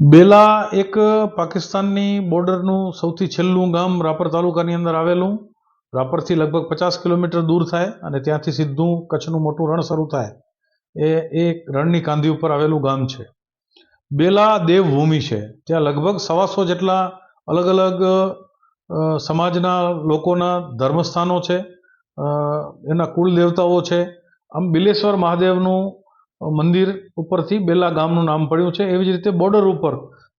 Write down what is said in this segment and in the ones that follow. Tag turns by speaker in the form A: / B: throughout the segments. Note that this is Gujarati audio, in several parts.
A: બેલા એક પાકિસ્તાનની બોર્ડરનું સૌથી છેલ્લું ગામ રાપર તાલુકાની અંદર આવેલું. રાપરથી લગભગ પચાસ કિલોમીટર દૂર થાય અને ત્યાંથી સીધું કચ્છનું મોટું રણ શરૂ થાય. એ એક રણની કાંધી ઉપર આવેલું ગામ છે. બેલા દેવભૂમિ છે. ત્યાં લગભગ સવાસો જેટલા અલગ અલગ સમાજના લોકોના ધર્મસ્થાનો છે. એના કુળ દેવતાઓ છે. આમ બિલેશ્વર મહાદેવનું મંદિર ઉપરથી બેલા ગામનું નામ પડ્યું છે. એવી જ રીતે બોર્ડર ઉપર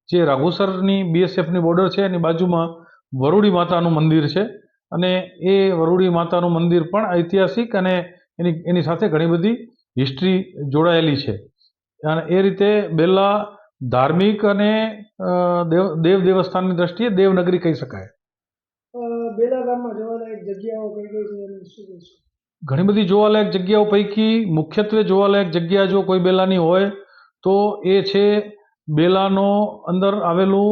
A: જે રાઘુસરની બીએસએફની બોર્ડર છે, એની બાજુમાં વરુડી માતાનું મંદિર છે. અને એ વરુડી માતાનું મંદિર પણ ઐતિહાસિક અને એની એની સાથે ઘણી બધી હિસ્ટ્રી જોડાયેલી છે. અને એ રીતે બેલા ધાર્મિક અને દેવ દેવ દેવસ્થાનની દ્રષ્ટિએ દેવનગરી કહી શકાય.
B: બેલા ગામમાં જોવાલાયક જગ્યાઓ કઈ કઈ છે?
A: ઘણી બધી જોવાલાયક જગ્યાઓ પૈકી મુખ્યત્વે જોવાલાયક જગ્યા જો કોઈ બેલાની હોય, તો એ છે બેલાનો અંદર આવેલું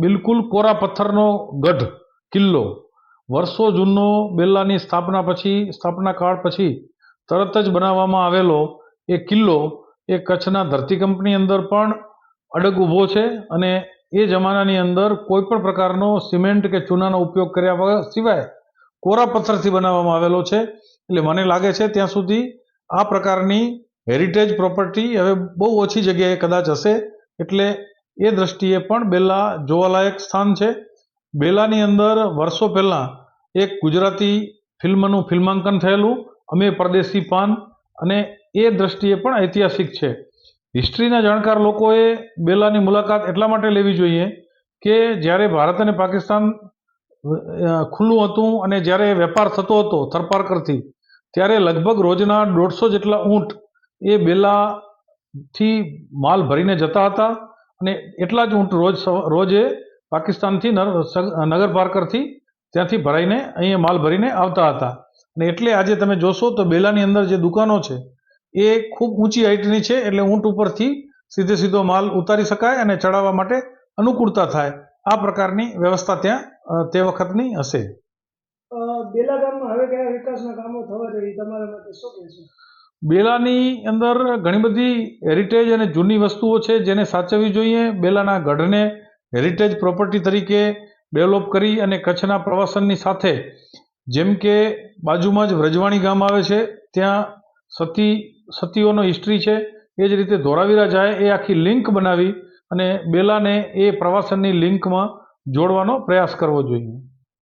A: બિલકુલ કોરા પથ્થરનો ગઢ, કિલ્લો. વર્ષો જૂનો બેલાની સ્થાપના પછી, સ્થાપના કાળ પછી તરત જ બનાવવામાં આવેલો એ કિલ્લો, એ કચ્છના ધરતીકંપની અંદર પણ અડગ ઊભો છે અને એ જમાનાની અંદર કોઈ પણ પ્રકારનો સિમેન્ટ કે ચૂનાનો ઉપયોગ કર્યા વગર સિવાય કોરા પથ્થરથી બનાવવામાં આવેલો છે. એટલે મને લાગે છે ત્યાં સુધી આ પ્રકારની હેરિટેજ પ્રોપર્ટી હવે બહુ ઓછી જગ્યાએ કદાચ હશે. એટલે એ દ્રષ્ટિએ પણ બેલા જોવાલાયક સ્થાન છે. બેલાની અંદર વર્ષો પહેલાં એક ગુજરાતી ફિલ્મનું ફિલ્માંકન થયેલું અમે પરદેશી પાન, અને એ દ્રષ્ટિએ પણ ઐતિહાસિક છે. હિસ્ટ્રીના જાણકાર લોકોએ બેલાની મુલાકાત એટલા માટે લેવી જોઈએ કે જ્યારે ભારત અને પાકિસ્તાન ખુલ્લું હતું અને જ્યારે વેપાર થતો હતો થરપારકરથી ત્યારે લગભગ રોજના દોઢસો જેટલા ઊંટ એ બેલાથી માલ ભરીને જતા હતા અને એટલા જ ઊંટ રોજ રોજે પાકિસ્તાનથી નગર પારકરથી ત્યાંથી ભરાઈને અહીંયા માલ ભરીને આવતા હતા. અને એટલે આજે તમે જોશો તો બેલાની અંદર જે દુકાનો છે એ ખૂબ ઊંચી હાઇટની છે એટલે ઊંટ ઉપરથી સીધે સીધો માલ ઉતારી શકાય અને ચડાવવા માટે અનુકૂળતા થાય. આ પ્રકારની વ્યવસ્થા ત્યાં તે વખતની હશે.
B: બેલા ગામમાં હવે કયા વિકાસના કામો થવા જોઈએ તમારા માટે શું કહેશો?
A: બેલાની અંદર ઘણી બધી હેરિટેજ અને જૂની વસ્તુઓ છે જેને સાચવવી જોઈએ. બેલાના ગઢને હેરિટેજ પ્રોપર્ટી તરીકે ડેવલપ કરી અને કચ્છના પ્રવાસનની સાથે જેમ કે બાજુમાં જ વ્રજવાણી ગામ આવે છે, ત્યાં સતી, સતીઓનો હિસ્ટ્રી છે. એ જ રીતે ધોરાવીરા જાય એ આખી લિંક બનાવી અને બેલાને એ પ્રવાસનની લિંકમાં જોડવાનો પ્રયાસ કરવો જોઈએ.